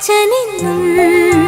അച്ഛനെന്നും